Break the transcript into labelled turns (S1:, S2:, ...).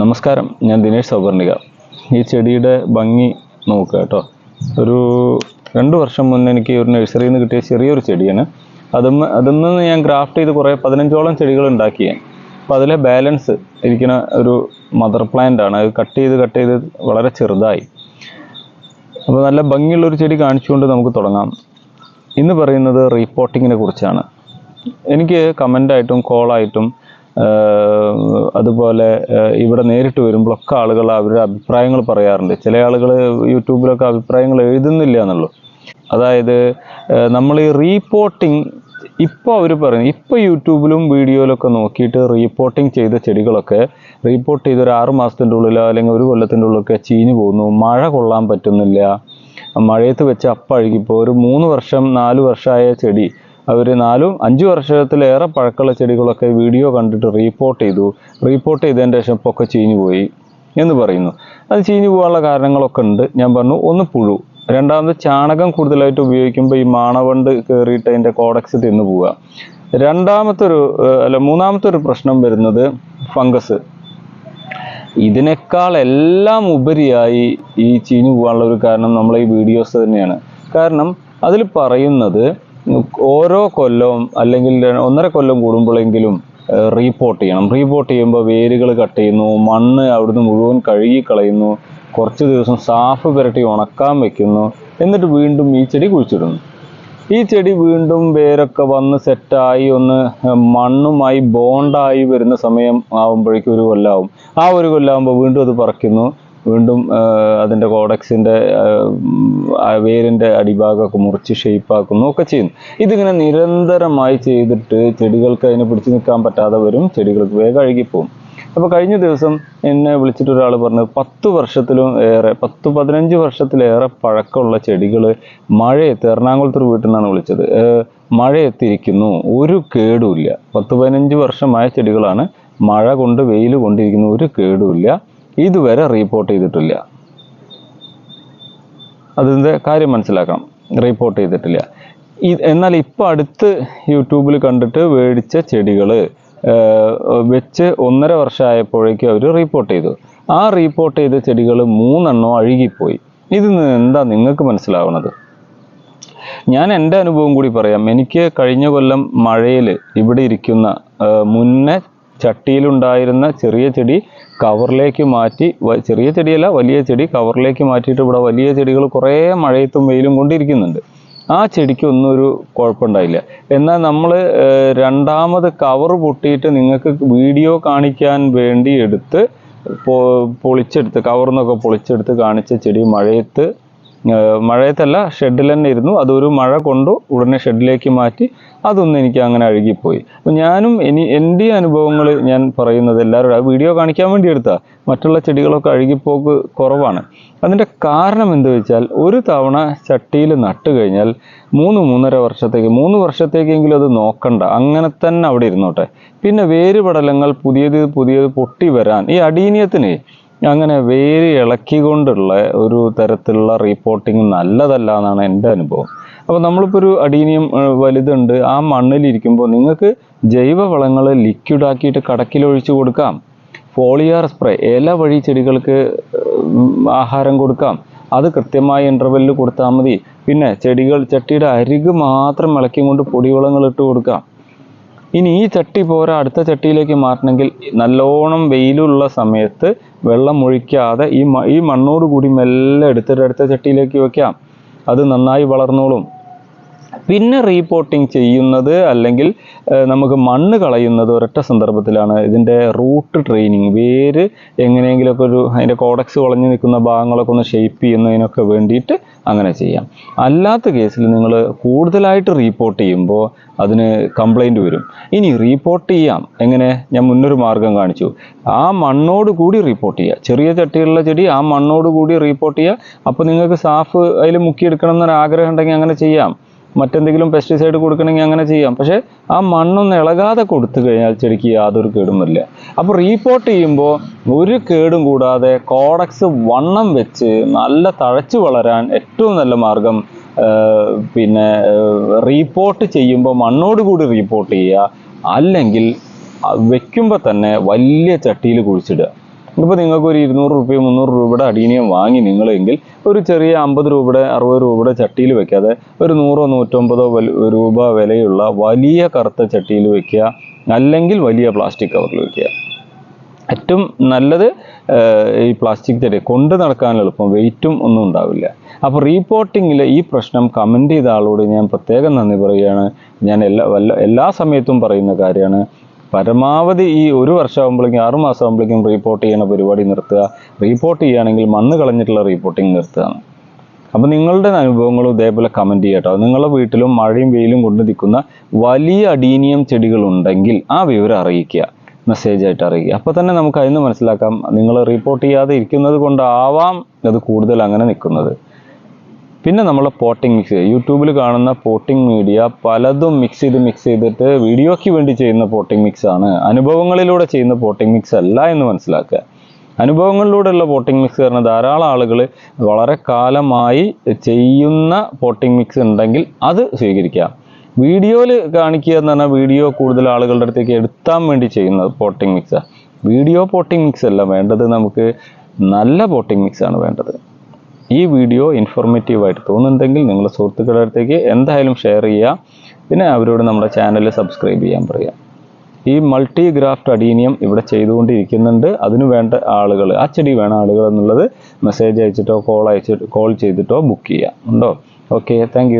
S1: നമസ്കാരം ഞാൻ ദിനേഷ് സൗപർണിക ഈ ചെടിയുടെ ഭംഗി നോക്കുക കേട്ടോ. ഒരു രണ്ട് വർഷം മുന്നേ എനിക്ക് ഒരു നഴ്സറിയിൽ നിന്ന് കിട്ടിയ ചെറിയൊരു ചെടിയാണ്. അതും അതിൽ നിന്ന് ഞാൻ ഗ്രാഫ്റ്റ് ചെയ്ത് കുറേ പതിനഞ്ചോളം ചെടികൾ ഉണ്ടാക്കി. ഞാൻ അപ്പോൾ അതിലെ ബാലൻസ് ഇരിക്കുന്ന ഒരു മദർ പ്ലാന്റ് ആണ്. അത് കട്ട് ചെയ്ത് കട്ട് ചെയ്ത് വളരെ ചെറുതായി. അപ്പോൾ നല്ല ഭംഗിയുള്ള ഒരു ചെടി കാണിച്ചുകൊണ്ട് നമുക്ക് തുടങ്ങാം. ഇന്ന് പറയുന്നത് റീപോർട്ടിങ്ങിനെ കുറിച്ചാണ്. എനിക്ക് കമന്റായിട്ടും കോളായിട്ടും അതുപോലെ ഇവിടെ നേരിട്ട് വരുമ്പോഴൊക്കെ ആളുകൾ അവരുടെ അഭിപ്രായങ്ങൾ പറയാറുണ്ട്. ചില ആളുകൾ യൂട്യൂബിലൊക്കെ അഭിപ്രായങ്ങൾ എഴുതുന്നില്ല എന്നുള്ളൂ. അതായത് നമ്മൾ ഈ റീപോർട്ടിങ് ഇപ്പോൾ അവർ പറയുന്നത് ഇപ്പോൾ യൂട്യൂബിലും വീഡിയോയിലൊക്കെ നോക്കിയിട്ട് റീപോർട്ടിങ് ചെയ്ത ചെടികളൊക്കെ റീപോർട്ട് ചെയ്ത് ഒരു ആറ് മാസത്തിന്റെ ഉള്ളിലോ അല്ലെങ്കിൽ ഒരു കൊല്ലത്തിന്റെ ഉള്ളിലൊക്കെ ചീഞ്ഞു പോകുന്നു മഴ കൊള്ളാൻ പറ്റുന്നില്ല മഴയത്ത് വെച്ച് അപ്പഴുകിപ്പോൾ ഒരു മൂന്ന് വർഷം നാല് വർഷമായ ചെടി അവർ നാലും അഞ്ച് വർഷത്തിലേറെ പഴക്കമുള്ള ചെടികളൊക്കെ വീഡിയോ കണ്ടിട്ട് റീപ്പോർട്ട് ചെയ്തു. റീപ്പോർട്ട് ചെയ്തതിന് ശേഷം ഒക്കെ ചീഞ്ഞു പോയി എന്ന് പറയുന്നു. അത് ചീഞ്ഞു പോകാനുള്ള കാരണങ്ങളൊക്കെ ഉണ്ട്. ഞാൻ പറഞ്ഞു ഒന്ന് പുഴു. രണ്ടാമത് ചാണകം കൂടുതലായിട്ട് ഉപയോഗിക്കുമ്പോൾ ഈ മാണവണ്ട് കയറിയിട്ട് അതിന്റെ കോഡക്സ് തിന്നു പോവുക. രണ്ടാമത്തെ ഒരു അല്ല മൂന്നാമത്തെ ഒരു പ്രശ്നം വരുന്നത് ഫംഗസ് ഇതിനേക്കാൾ എല്ലാം ഉപരിയായി ഈ ചീഞ്ഞു പോകാനുള്ള ഒരു കാരണം നമ്മളെ ഈ വീഡിയോസ് തന്നെയാണ്. കാരണം അതിൽ പറയുന്നത് ഓരോ കൊല്ലവും അല്ലെങ്കിൽ ഒന്നര കൊല്ലം കൂടുമ്പോഴെങ്കിലും റീപോർട്ട് ചെയ്യണം. റീപോർട്ട് ചെയ്യുമ്പോൾ വേരുകൾ കട്ട് ചെയ്യുന്നു മണ്ണ് അവിടുന്ന് മുഴുവൻ കഴുകി കളയുന്നു കുറച്ച് ദിവസം സാഫ് പുരട്ടി ഉണക്കാൻ വെക്കുന്നു എന്നിട്ട് വീണ്ടും ഈ ചെടി കുഴിച്ചിടുന്നു. ഈ ചെടി വീണ്ടും വേരൊക്കെ വന്ന് സെറ്റായി ഒന്ന് മണ്ണുമായി ബോണ്ടായി വരുന്ന സമയം ആവുമ്പോഴേക്കും ഒരു കൊല്ലാവും. ആ ഒരു കൊല്ലാവുമ്പോൾ വീണ്ടും അത് പറിക്കുന്നു. വീണ്ടും അതിന്റെ കോഡക്സിന്റെ വേരിന്റെ അടിഭാഗമൊക്കെ മുറിച്ച് ഷെയ്പ്പാക്കുന്നു ഒക്കെ ചെയ്യുന്നു. ഇതിങ്ങനെ നിരന്തരമായി ചെയ്തിട്ട് ചെടികൾക്ക് അതിനെ പിടിച്ച് നിൽക്കാൻ പറ്റാതെ വരും ചെടികൾക്ക് വേഗം അഴുകിപ്പോവും. അപ്പോൾ കഴിഞ്ഞ ദിവസം എന്നെ വിളിച്ചിട്ട് ഒരാൾ പറഞ്ഞു പത്ത് വർഷത്തിലും ഏറെ പത്ത് പതിനഞ്ച് വർഷത്തിലേറെ പഴക്കമുള്ള ചെടികൾ മഴയത്ത് എറണാകുളത്ത് ഒരു വീട്ടിൽ നിന്നാണ് വിളിച്ചത്. മഴയെത്തിയിരിക്കുന്നു ഒരു കേടുമില്ല പത്ത് പതിനഞ്ച് വർഷമായ ചെടികളാണ് മഴ കൊണ്ട് വെയിൽ കൊണ്ടിരിക്കുന്നു ഒരു കേടുമില്ല ഇതുവരെ റിപ്പോർട്ട് ചെയ്തിട്ടില്ല. അതിന്റെ കാര്യം മനസ്സിലാക്കണം. റിപ്പോർട്ട് ചെയ്തിട്ടില്ല. എന്നാൽ ഇപ്പോൾ അടുത്ത് യൂട്യൂബിൽ കണ്ടിട്ട് മേടിച്ച ചെടികൾ വെച്ച് ഒന്നര വർഷമായപ്പോഴേക്കും അവർ റിപ്പോർട്ട് ചെയ്തു. ആ റിപ്പോർട്ട് ചെയ്ത ചെടികൾ മൂന്നെണ്ണം അഴുകിപ്പോയി. ഇതിൽ നിന്ന് എന്താ നിങ്ങൾക്ക് മനസ്സിലാവുന്നത്? ഞാൻ എന്റെ അനുഭവം കൂടി പറയാം. എനിക്ക് കഴിഞ്ഞ കൊല്ലം മഴയിൽ ഇവിടെ ഇരിക്കുന്ന മുന്നേ ചട്ടിയിലുണ്ടായിരുന്ന ചെറിയ ചെടി കവറിലേക്ക് മാറ്റി ചെറിയ ചെടിയല്ല വലിയ ചെടി കവറിലേക്ക് മാറ്റിയിട്ട് ഇവിടെ വലിയ ചെടികൾ കുറേ മഴയത്തും വെയിലും കൊണ്ടിരിക്കുന്നുണ്ട്. ആ ചെടിക്കൊന്നും ഒരു കുഴപ്പമുണ്ടായില്ല. എന്നാൽ നമ്മൾ രണ്ടാമത് കവർ പൊട്ടിയിട്ട് നിങ്ങൾക്ക് വീഡിയോ കാണിക്കാൻ വേണ്ടി എടുത്ത് പൊളിച്ചെടുത്ത് കവർന്നൊക്കെ പൊളിച്ചെടുത്ത് കാണിച്ച ചെടി മഴയത്ത് മഴയത്തല്ല ഷെഡിൽ തന്നെ ഇരുന്നു. അതൊരു മഴ കൊണ്ടു ഉടനെ ഷെഡിലേക്ക് മാറ്റി അതൊന്നും എനിക്ക് അങ്ങനെ അഴുകിപ്പോയി. അപ്പം ഞാനും ഇനി എന്റെ അനുഭവങ്ങൾ ഞാൻ പറയുന്നത് എല്ലാവരും ആ വീഡിയോ കാണിക്കാൻ വേണ്ടി എടുത്താൽ മറ്റുള്ള ചെടികളൊക്കെ അഴുകിപ്പോക്ക് കുറവാണ്. അതിന്റെ കാരണം എന്ത് വെച്ചാൽ ഒരു തവണ ചട്ടിയിൽ നട്ട് കഴിഞ്ഞാൽ മൂന്ന് മൂന്നര വർഷത്തേക്ക് മൂന്ന് വർഷത്തേക്കെങ്കിലും അത് നോക്കണ്ട. അങ്ങനെ തന്നെ അവിടെ ഇരുന്നോട്ടെ. പിന്നെ വേരുപടലങ്ങൾ പുതിയത് പുതിയത് പൊട്ടി വരാൻ ഈ അടീനിയത്തിന് അങ്ങനെ വേര് ഇളക്കിക്കൊണ്ടുള്ള ഒരു തരത്തിലുള്ള റിപ്പോർട്ടിങ് നല്ലതല്ല എന്നാണ് എന്റെ അനുഭവം. അപ്പോൾ നമ്മളിപ്പോൾ ഒരു അടീനിയം വലുതുണ്ട്. ആ മണ്ണിലിരിക്കുമ്പോൾ നിങ്ങൾക്ക് ജൈവവളങ്ങൾ ലിക്വിഡാക്കിയിട്ട് കടക്കിലൊഴിച്ച് കൊടുക്കാം. ഫോളിയാർ സ്പ്രേ ഇല വഴി ചെടികൾക്ക് ആഹാരം കൊടുക്കാം. അത് കൃത്യമായ ഇന്റർവെല്ലിൽ കൊടുത്താൽ മതി. പിന്നെ ചെടികൾ ചട്ടിയുടെ അരിക് മാത്രം ഇളക്കി കൊണ്ട് പൊടിവളങ്ങൾ ഇട്ട് കൊടുക്കാം. ഇനി ഈ ചട്ടി പോരാ അടുത്ത ചട്ടിയിലേക്ക് മാറ്റണമെങ്കിൽ നല്ലോണം വെയിലുള്ള സമയത്ത് വെള്ളം ഒഴിക്കാതെ ഈ ഈ മണ്ണോട് കൂടി മെല്ലെ എടുത്തിട്ട് അടുത്ത ചട്ടിയിലേക്ക് വെക്കാം. അത് നന്നായി വളർന്നോളും. പിന്നെ റീപോർട്ടിങ് ചെയ്യുന്നത് അല്ലെങ്കിൽ നമുക്ക് മണ്ണ് കളയുന്നത് ഒരൊറ്റ സന്ദർഭത്തിലാണ്. ഇതിന്റെ റൂട്ട് ട്രെയിനിങ് വേര് എങ്ങനെയെങ്കിലുമൊക്കെ ഒരു അതിന്റെ കോഡക്സ് വളഞ്ഞു നിൽക്കുന്ന ഭാഗങ്ങളൊക്കെ ഒന്ന് ഷേപ്പ് ചെയ്യുന്നതിനൊക്കെ വേണ്ടിയിട്ട് അങ്ങനെ ചെയ്യാം. അല്ലാത്ത കേസിൽ നിങ്ങൾ കൂടുതലായിട്ട് റീപ്പോർട്ട് ചെയ്യുമ്പോൾ അതിന് കംപ്ലൈന്റ് വരും. ഇനി റീപ്പോർട്ട് ചെയ്യാം. എങ്ങനെ? ഞാൻ മുന്നൊരു മാർഗം കാണിച്ചു. ആ മണ്ണോട് കൂടി റിപ്പോർട്ട് ചെയ്യുക ചെറിയ ചട്ടിയുള്ള ചെടി ആ മണ്ണോട് കൂടി റിപ്പോർട്ട് ചെയ്യുക അപ്പോൾ നിങ്ങൾക്ക് സാഫ് അതിൽ മുക്കിയെടുക്കണം എന്നൊരു ആഗ്രഹം ഉണ്ടെങ്കിൽ അങ്ങനെ ചെയ്യാം. മറ്റെന്തെങ്കിലും പെസ്റ്റിസൈഡ് കൊടുക്കണമെങ്കിൽ അങ്ങനെ ചെയ്യാം. പക്ഷേ ആ മണ്ണൊന്നും ഇളകാതെ കൊടുത്തു കഴിഞ്ഞാൽ ചെടിക്ക് യാതൊരു കേടും അപ്പോൾ റീപോർട്ട് ചെയ്യുമ്പോൾ ഒരു കേടും കൂടാതെ കോഡക്സ് വണ്ണം വെച്ച് നല്ല തഴച്ചു വളരാൻ ഏറ്റവും നല്ല മാർഗം പിന്നെ റീപോർട്ട് ചെയ്യുമ്പോൾ മണ്ണോട് കൂടി റീപോർട്ട് ചെയ്യുക അല്ലെങ്കിൽ വെക്കുമ്പോൾ തന്നെ വലിയ ചട്ടിയിൽ കുഴിച്ചിടുക. ഇപ്പോൾ നിങ്ങൾക്ക് ഒരു ഇരുന്നൂറ് രൂപയോ മുന്നൂറ് രൂപയുടെ അടീനിയം വാങ്ങി നിങ്ങളെങ്കിൽ ഒരു ചെറിയ അമ്പത് രൂപയുടെ അറുപത് രൂപയുടെ ചട്ടിയിൽ വെക്കാതെ ഒരു നൂറോ നൂറ്റമ്പതോ രൂപ വിലയുള്ള വലിയ കറുത്ത ചട്ടിയിൽ വെക്കുക അല്ലെങ്കിൽ വലിയ പ്ലാസ്റ്റിക് കവറിൽ വെക്കുക. ഏറ്റവും നല്ലത് ഈ പ്ലാസ്റ്റിക് ചെടി കൊണ്ട് നടക്കാൻ എളുപ്പം വെയിറ്റും ഒന്നും ഉണ്ടാവില്ല. അപ്പോൾ റീപോർട്ടിങ്ങിൽ ഈ പ്രശ്നം കമന്റ് ചെയ്ത ആളോട് ഞാൻ പ്രത്യേകം നന്ദി പറയുകയാണ്. ഞാൻ എല്ലാ എല്ലാ സമയത്തും പറയുന്ന കാര്യമാണ്. പരമാവധി ഈ ഒരു വർഷമാകുമ്പോഴേക്കും ആറ് മാസം ആകുമ്പോഴേക്കും റീപ്പോർട്ട് ചെയ്യണ പരിപാടി നിർത്തുക. റീപ്പോർട്ട് ചെയ്യുകയാണെങ്കിൽ മണ്ണ് കളഞ്ഞിട്ടുള്ള റീപ്പോർട്ടിങ് നിർത്തുകയാണ് അപ്പം നിങ്ങളുടെ അനുഭവങ്ങളും ഇതേപോലെ കമന്റ് ചെയ്യട്ടോ നിങ്ങളുടെ വീട്ടിലും മഴയും വെയിലും കൊണ്ട് നിൽക്കുന്ന വലിയ അഡീനിയം ചെടികളുണ്ടെങ്കിൽ ആ വിവരം അറിയിക്കുക. മെസ്സേജ് ആയിട്ട് അറിയിക്കുക. അപ്പോൾ തന്നെ നമുക്ക് അതിന് മനസ്സിലാക്കാം. നിങ്ങൾ റിപ്പോർട്ട് ചെയ്യാതെ ഇരിക്കുന്നത് കൊണ്ടാവാം അത് കൂടുതൽ അങ്ങനെ നിൽക്കുന്നത്. പിന്നെ നമ്മൾ പോട്ടിംഗ് മിക്സ് യൂട്യൂബിൽ കാണുന്ന പോട്ടിംഗ് മീഡിയ പലതും മിക്സ് ചെയ്ത് മിക്സ് ചെയ്തിട്ട് വീഡിയോയ്ക്ക് വേണ്ടി ചെയ്യുന്ന പോട്ടിംഗ് മിക്സ് ആണ്. അനുഭവങ്ങളിലൂടെ ചെയ്യുന്ന പോട്ടിംഗ് മിക്സ് അല്ല എന്ന് മനസ്സിലാക്കുക. അനുഭവങ്ങളിലൂടെയുള്ള പോട്ടിംഗ് മിക്സ് കാരണം ധാരാളം ആളുകൾ വളരെ കാലമായി ചെയ്യുന്ന പോട്ടിംഗ് മിക്സ് ഉണ്ടെങ്കിൽ അത് സ്വീകരിക്കാം വീഡിയോയിൽ കാണിക്കുക എന്ന് പറഞ്ഞാൽ വീഡിയോ കൂടുതൽ ആളുകളുടെ അടുത്തേക്ക് എടുത്താൻ വേണ്ടി ചെയ്യുന്നത് പോട്ടിംഗ് മിക്സാണ് വീഡിയോ പോട്ടിംഗ് മിക്സ് അല്ല വേണ്ടത്. നമുക്ക് നല്ല പോട്ടിംഗ് മിക്സ് ആണ് വേണ്ടത്. ഈ വീഡിയോ ഇൻഫോർമേറ്റീവ് ആയിട്ട് തോന്നുന്നുണ്ടെങ്കിൽ നിങ്ങളുടെ സുഹൃത്തുക്കളുടെ അടുത്തേക്ക് എന്തായാലും ഷെയർ ചെയ്യുക. പിന്നെ അവരോട് നമ്മുടെ ചാനൽ സബ്സ്ക്രൈബ് ചെയ്യാൻ പറയുക. ഈ മൾട്ടി ഗ്രാഫ്റ്റ് അഡീനിയം ഇവിടെ ചെയ്തുകൊണ്ടിരിക്കുന്നുണ്ട്. അതിനു വേണ്ട ആളുകൾ ആ ചെടി വേണ ആളുകൾ എന്നുള്ളത് മെസ്സേജ് അയച്ചിട്ടോ കോൾ അയച്ചിട്ടോ കോൾ ചെയ്തിട്ടോ ബുക്ക് ചെയ്യുക ഉണ്ടോ? Okay thank